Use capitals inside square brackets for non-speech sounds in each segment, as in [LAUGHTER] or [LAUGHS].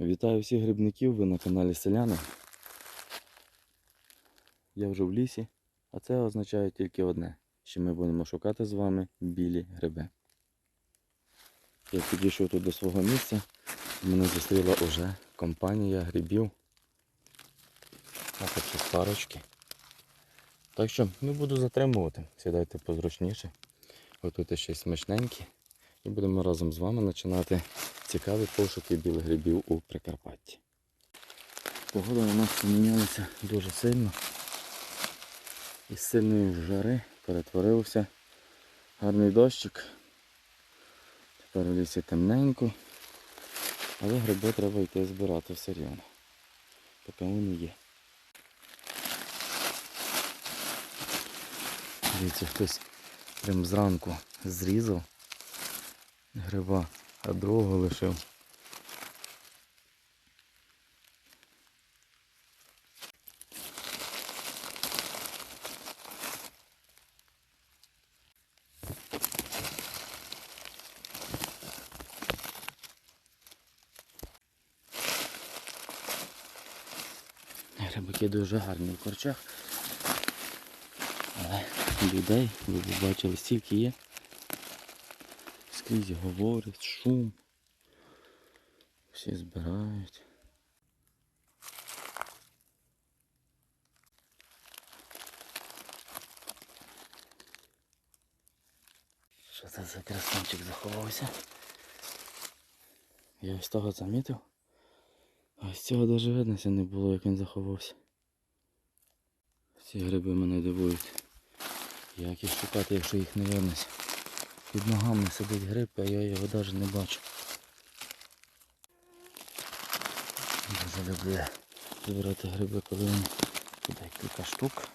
Вітаю всіх грибників, ви на каналі Селяни. Я вже в лісі, а це означає тільки одне, що ми будемо шукати з вами білі гриби. Я підійшов тут до свого місця, мене зустріла уже компанія грибів. А такі парочки. Так що не буду затримувати. Сідайте позручніше, готуйте щось смачненьке і будемо разом з вами починати цікаві пошуки білих грибів у Прикарпатті. Погода у нас помінялася дуже сильно. Із сильної жари перетворився гарний дощик. Тепер у лісі темненько, але гриби треба йти збирати все рівно. Поки вони є. Дивіться, хтось прям зранку зрізав гриба, а другого лишив. Грибики дуже гарні в корчах. Але людей, ви бачили, стільки є. Скрізь говорять, шум. Всі збирають. Що це за красунчик заховався? Я ось того замітив. А ось цього навіть виднося не було, як він заховався. Ці гриби мене дивують. Як їх шукати, якщо їх не виднося? Під ногами сидить гриб, а я його навіть не бачу. Я люблю збирати гриби, коли туди кілька штук.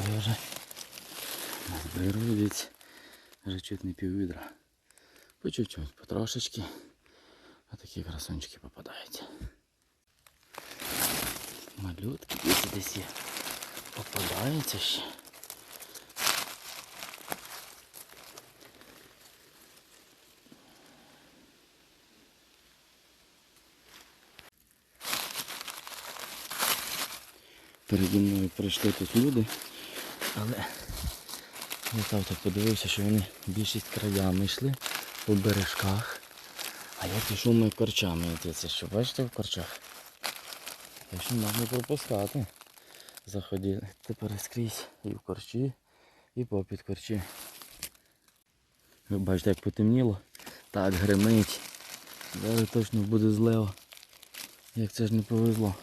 Маленький вже. Зберу дивіться. Вже чуть не пів відра. По чуть-чуть, потрошечки. А такі красунчики попадаються. Малютки десь десь є. Попадаються ще. Переді мною прийшли тут люди, Але я так так подивився, що вони більшість краями йшли по бережках, а я пішов ми корчами. Це що, бачите в корчах? Я ще можна пропускати. Заходили тепер скрізь і в корчі, і попід корчі. Ви бачите, як потемніло. Так гримить. Зараз точно буде злево. Як це ж не повезло.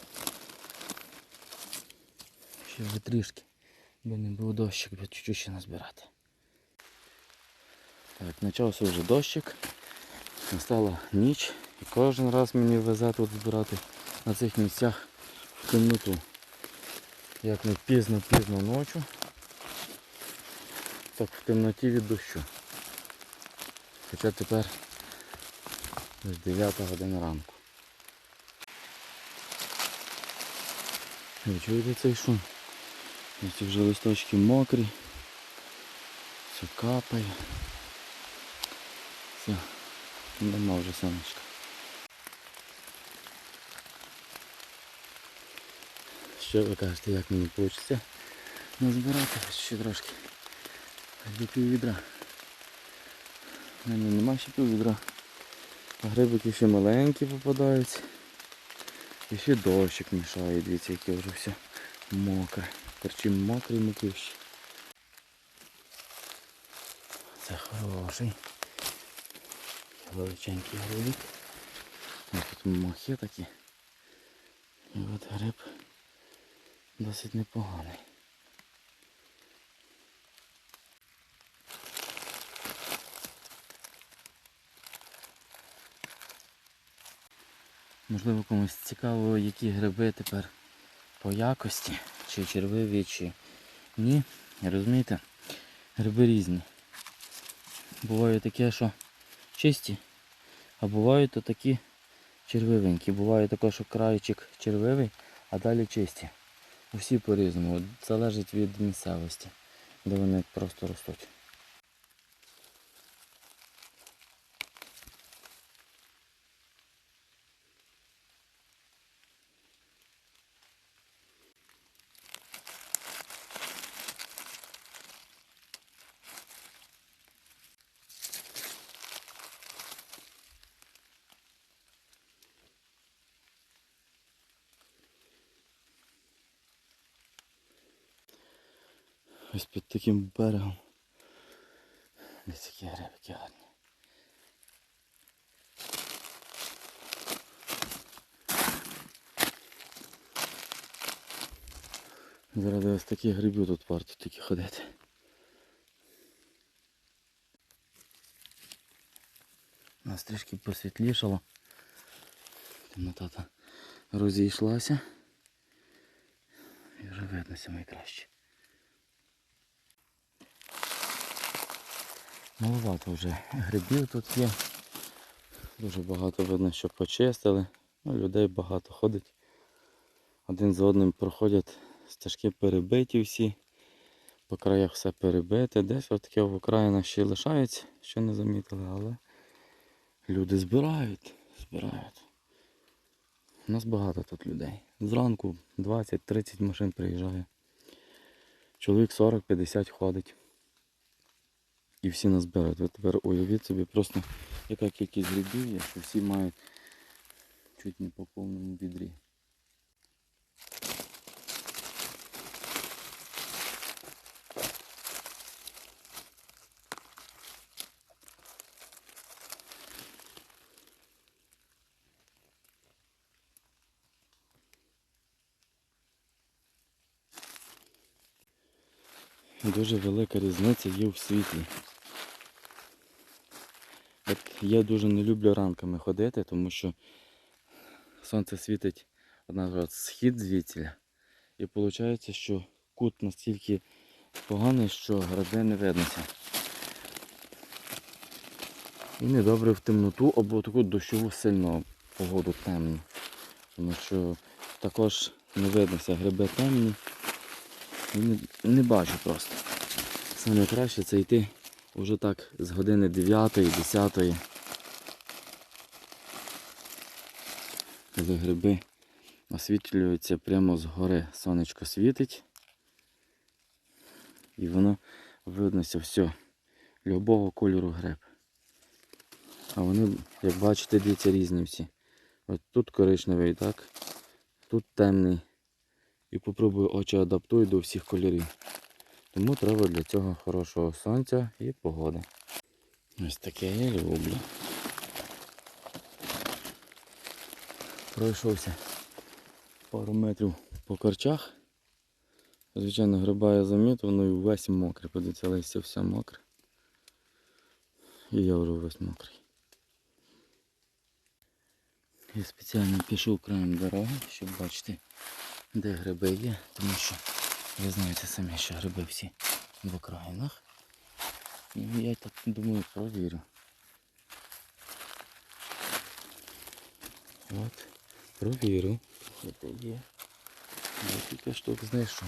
Ще вже трішки, не був дощик, би чуть-чуть ще назбирати. Так, почався вже дощик. Настала ніч і кожен раз мені везе тут збирати на цих місцях в темноту. Як не пізно-пізно ночі, так в темноті від дощу. Хоча тепер ось 9 година ранку. Ви чуєте цей шум? Ці вже листочки мокрі. Все капає. Все, нема вже сонечка. Що ви кажете, як мені вийде назбирати ще трошки. До пів відра. У нема ще пів. А грибики ще маленькі попадаються. І ще дощик мішає, дивіться, яке вже все мокре. Корчі мокрі мокрющі. Це хороший. Величенький грибик. Ось тут мохи такі. І от гриб досить непоганий. Можливо комусь цікаво, які гриби тепер по якості, чи червиві, чи ні. Розумієте? Гриби різні. Буває таке, що чисті, а бувають то такі червивенькі. Буває таке, що краєчик червивий, а далі чисті. Усі по-різному. Залежить від місцевості, де вони просто ростуть. Ось під таким берегом. Ось такі грибики гарні. Заради ось таких грибів тут варто тільки ходити. Нас трішки посвітлішало. Темнота та розійшлася. І вже видно саме Маловато вже грибів тут є. Дуже багато видно, що почистили. Ну, людей багато ходить. Один за одним проходять стежки перебиті всі. По краях все перебите. Десь от таке в Українах ще лишається, що не замітили, але люди збирають, збирають. У нас багато тут людей. Зранку 20-30 машин приїжджає. Чоловік 40-50 ходить. І всі назбирають. Ви тепер уявіть собі просто яка кількість грибів є, що всі мають чуть не по повному відрі. Дуже велика різниця є в світлі. От я дуже не люблю ранками ходити, тому що сонце світить одна схід звідсіля. І виходить, що кут настільки поганий, що гриби не виднося. І недобре в темноту або таку дощову сильну погоду темну. Тому що також не виднося гриби темні. І не, не бачу просто. Саме краще це йти вже так з години 9 10 коли гриби освітлюються прямо з гори. Сонечко світить. І воно виднося все. Любого кольору гриб. А вони, як бачите, дивіться різні всі. От тут коричневий, так? Тут темний. І попробую очі адаптую до всіх кольорів. Тому треба для цього хорошого сонця і погоди. Ось таке я люблю. Пройшовся пару метрів по корчах. Звичайно, гриба я замітив, ну і весь мокрий. Подивіться, листя все мокре. І я вже весь мокрий. Я спеціально пішов краєм дороги, щоб бачити, де гриби є, тому що ви знаєте самі, що гриби всі в окраїнах. І я так думаю, провірю. От, провірю. Де є. Я кілька штук знайшов.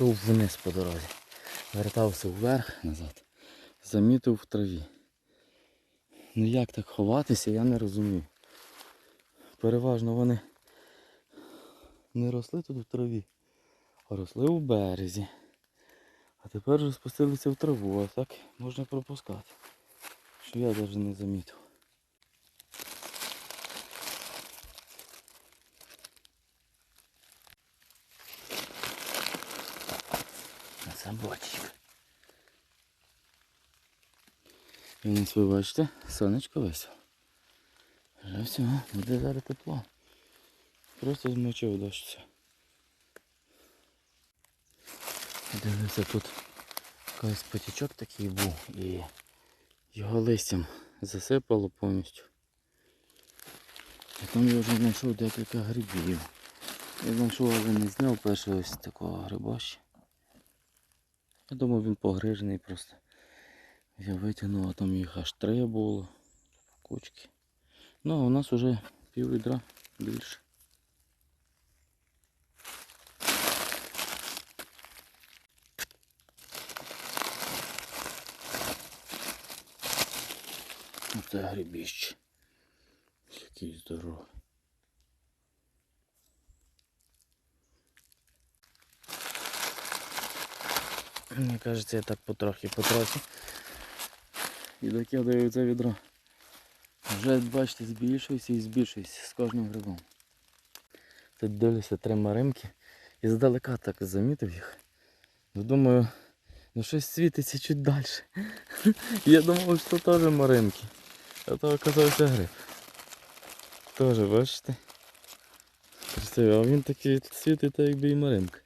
Пішов вниз по дорозі. Вертався вверх назад. Замітив в траві. Ну як так ховатися, я не розумію. Переважно вони не росли тут в траві. Поросли у березі. А тепер вже спустилися в траву, а так можна пропускати. Що я навіть не замітив. А це. І у нас ви бачите, сонечко весело. Вже все, буде зараз тепло. Просто змочив дощ все. Дивлюся, тут якийсь потічок такий був і його листям засипало повністю. Потім я вже знайшов декілька грибів. Я знайшов, але не зняв першого ось такого гриба ще. Я думав він погрижений просто. Я витягнув, а там їх аж три було. Кучки. Ну, а у нас вже пів відра більше. Оце грибіще. Який здоровий. Мені кажеться, я так потрохи потрохи. І докидаю це відро. Вже бачите, збільшується і збільшується з кожним грибом. Тут дивлюся три маримки і здалека так замітив їх. Ну, думаю, ну щось світиться чуть далі. [LAUGHS] Я думав, що теж маримки. А то оказався гриб. Теж, бачите? А він такий світить, так якби і маримка.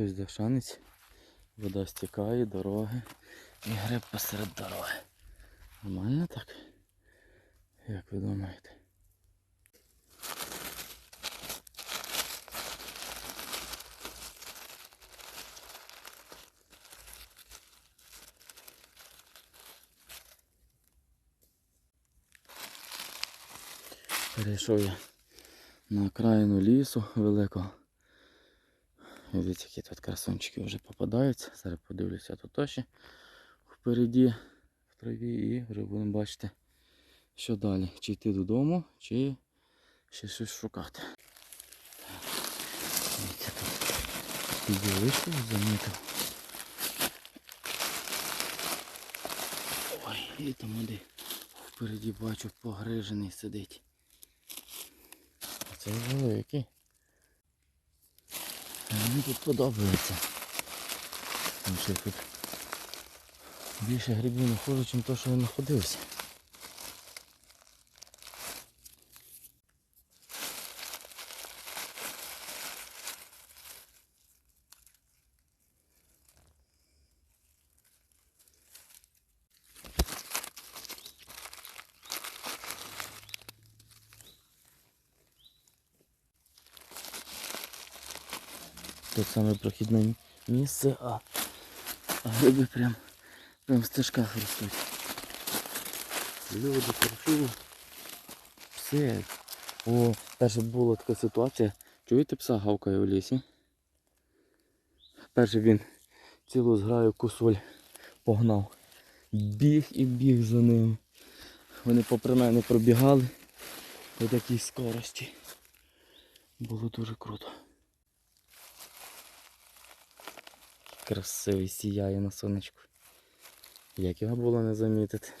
Ось Дашанець. Вода стікає, дороги. І гриб посеред дороги. Нормально так? Як ви думаєте? Перейшов я на окраїну лісу великого. Дивіться, які тут красунчики вже попадаються. Зараз подивлюся тут ще впереді в траві і вже будемо бачити, що далі. Чи йти додому, чи ще щось шукати. Дивіться тут ділишку замітив. Ой, і там один впереді бачу погрижений сидить. А це великий. Мені тут подобається. Тому що тут більше грибів знаходжу, ніж то, що я знаходився. Тут саме прохідне місце, а, гриби прям, прям в стежках ростуть. Люди, красиво. Все. О, перше була така ситуація. Чуєте пса гавкає у лісі? Перше він цілу зграю кусоль погнав. Біг і біг за ним. Вони попри мене пробігали по такій скорості. Було дуже круто. Красивий сіяє на сонечку. Як його було не замітити.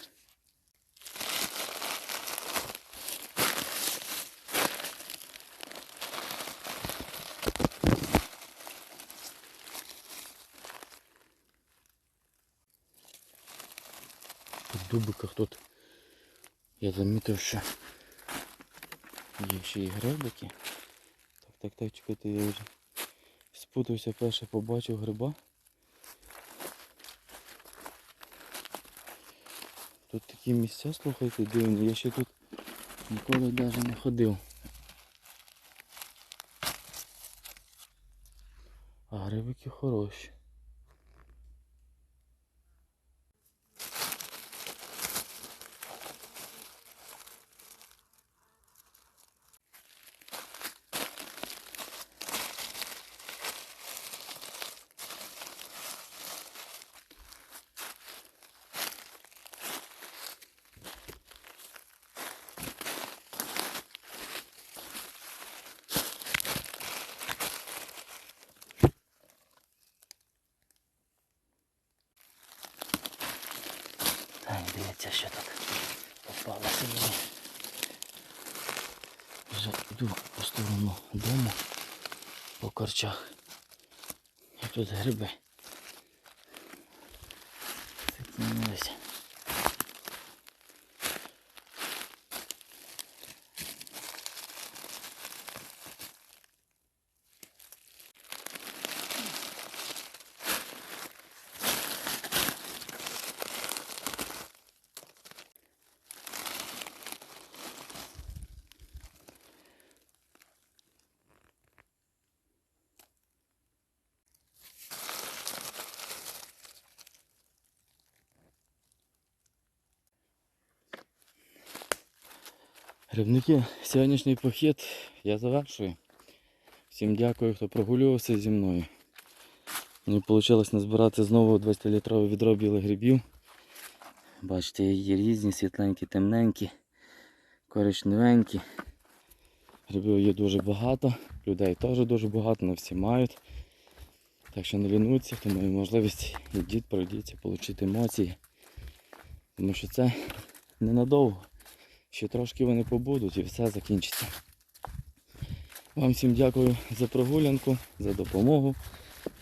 В дубиках тут я замітив, що є ще і грибики. Так, так, так, чекайте, я вже спутався, перше побачив гриба. Тут такі місця, слухайте, дивні, я ще тут ніколи навіть не ходив. А грибики хороші. Дивіться, що тут попалося мені. Вже йду по сторону дому по корчах. І тут гриби. Грибники, сьогоднішній похід я завершую. Всім дякую, хто прогулювався зі мною. Мені вийшло назбирати знову 20-літрове відро білих грибів. Бачите, є різні, світленькі, темненькі, коричневенькі. Грибів є дуже багато, людей теж дуже багато, не всі мають. Так що не лінуться, тому є можливість йдіть, пройдіться, отримати емоції. Тому що це ненадовго. Ще трошки вони побудуть і все закінчиться. Вам всім дякую за прогулянку, за допомогу.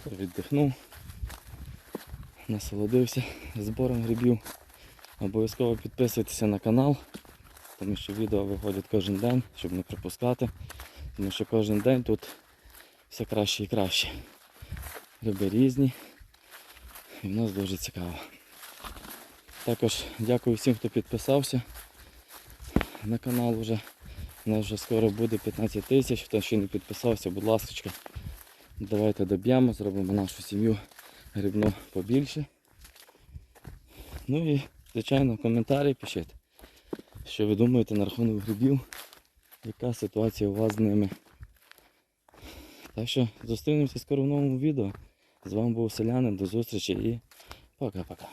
Віддихнув, насолодився збором грибів. Обов'язково підписуйтеся на канал, тому що відео виходять кожен день, щоб не пропускати. Тому що кожен день тут все краще і краще. Гриби різні. І в нас дуже цікаво. Також дякую всім, хто підписався на канал вже. У нас вже скоро буде 15 тисяч. Хто ще не підписався, будь ласка, давайте доб'ємо, зробимо нашу сім'ю грибну побільше. Ну і, звичайно, коментарі пишіть, що ви думаєте на рахунок грибів, яка ситуація у вас з ними. Так що зустрінемося скоро в новому відео. З вами був Селянин, до зустрічі і пока-пока.